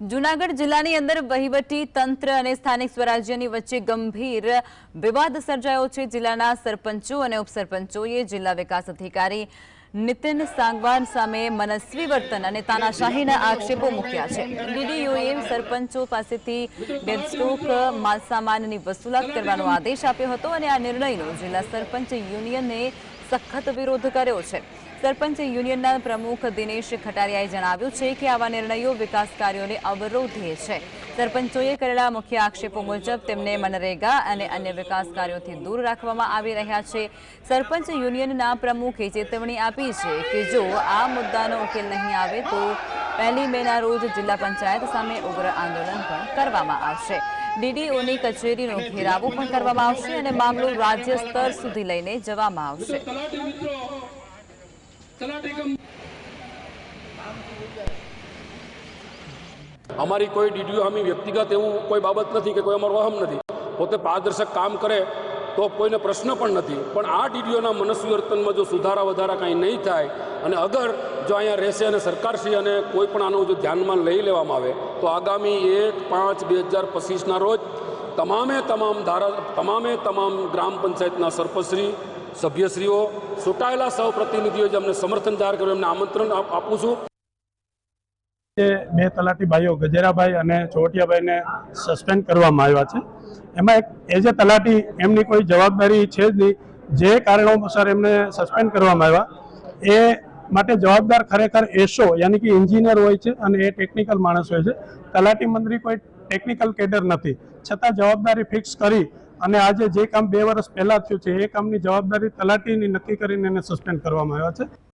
જુનાગઢ જિલ્લાની અંદર વહીવટી તંત્ર અને સ્થાનિક સ્વરાજ્યની વચ્ચે ગંભીર વિવાદ સર્જાયો છે. જિલ્લાના સરપંચો અને ઉપસરપંચોએ જિલ્લા વિકાસ અધિકારી નીતિન સાંગવાન સામે મનસ્વી વર્તન અને તાનાશાહીના આક્ષેપો મૂક્યા છે. ડીડીઓએ સરપંચો પાસેથી ડેડસ્ટોક માલસામાનની વસૂલાત કરવાનો આદેશ આપ્યો હતો અને આ નિર્ણયનો જિલ્લા સરપંચ યુનિયને સખત વિરોધ કર્યો છે. સરપંચ યુનિયનના પ્રમુખ દિનેશ ખટારિયાએ જણાવ્યું છે કે આવા નિર્ણયો વિકાસ કાર્યોને અવરોધે છે. સરપંચોએ કરેલા મુખ્ય આક્ષેપો મુજબ તેમને મનરેગા અને અન્ય વિકાસ કાર્યોથી દૂર રાખવામાં આવી રહ્યા છે. સરપંચ યુનિયનના પ્રમુખે ચેતવણી આપી છે કે જો આ મુદ્દાનો ઉકેલ નહીં આવે તો પહેલી મેના રોજ જિલ્લા પંચાયત સામે ઉગ્ર આંદોલન પણ કરવામાં આવશે. ડીડીઓની કચેરીનો ઘેરાવો પણ કરવામાં આવશે અને મામલો રાજ્ય સ્તર સુધી લઈને જવામાં આવશે તલાટી મિત્રો તલાટી કમ અમારી કોઈ ડીડીઓ આમી વ્યક્તિગત એવું કોઈ બાબત નથી કે કોઈ અમારો અહમ નથી. પોતે પારદર્શક કામ કરે તો કોઈને પ્રશ્ન પણ નથી. પણ આ ડીડીઓના મનસ્વી વર્તનમાં જો સુધારા વધારા કાંઈ નહીં થાય અને અગર જો અહીંયા રહેશે અને સરકારશ્રી અને કોઈ પણ આનું જો ધ્યાનમાં લઈ લેવામાં આવે, તો આગામી એક, પાંચ, બે હજાર પચીસના રોજ તમામે તમામ ધારા, તમામે તમામ ગ્રામ પંચાયતના સરપંચશ્રી, સભ્યશ્રીઓ ચૂંટાયેલા સૌ પ્રતિનિધિઓ જે અમને સમર્થન જાહેર કર્યું, એમને આમંત્રણ આપું છું. બે તલાટી ભાઈઓ, ગજેરાભાઈ અને ચોવટિયાભાઈને સસ્પેન્ડ કરવામાં આવ્યા છે. એમાં એક એઝ એ તલાટી, એમની કોઈ જવાબદારી છે જ નહીં. જે કારણોસર એમને સસ્પેન્ડ કરવામાં આવ્યા. એ માટે જવાબદાર ખરેખર એસો, યાની કે એન્જિનિયર હોય છે અને એ ટેકનિકલ માણસ હોય છે. તલાટી મંત્રી કોઈ ટેકનિકલ કેડર નથી. છતાં જવાબદારી ફિક્સ કરી અને આજે જે કામ બે વર્ષ પહેલાં થયું છે, એ કામની જવાબદારી તલાટીની નક્કી કરીને એને સસ્પેન્ડ કરવામાં આવ્યા છે.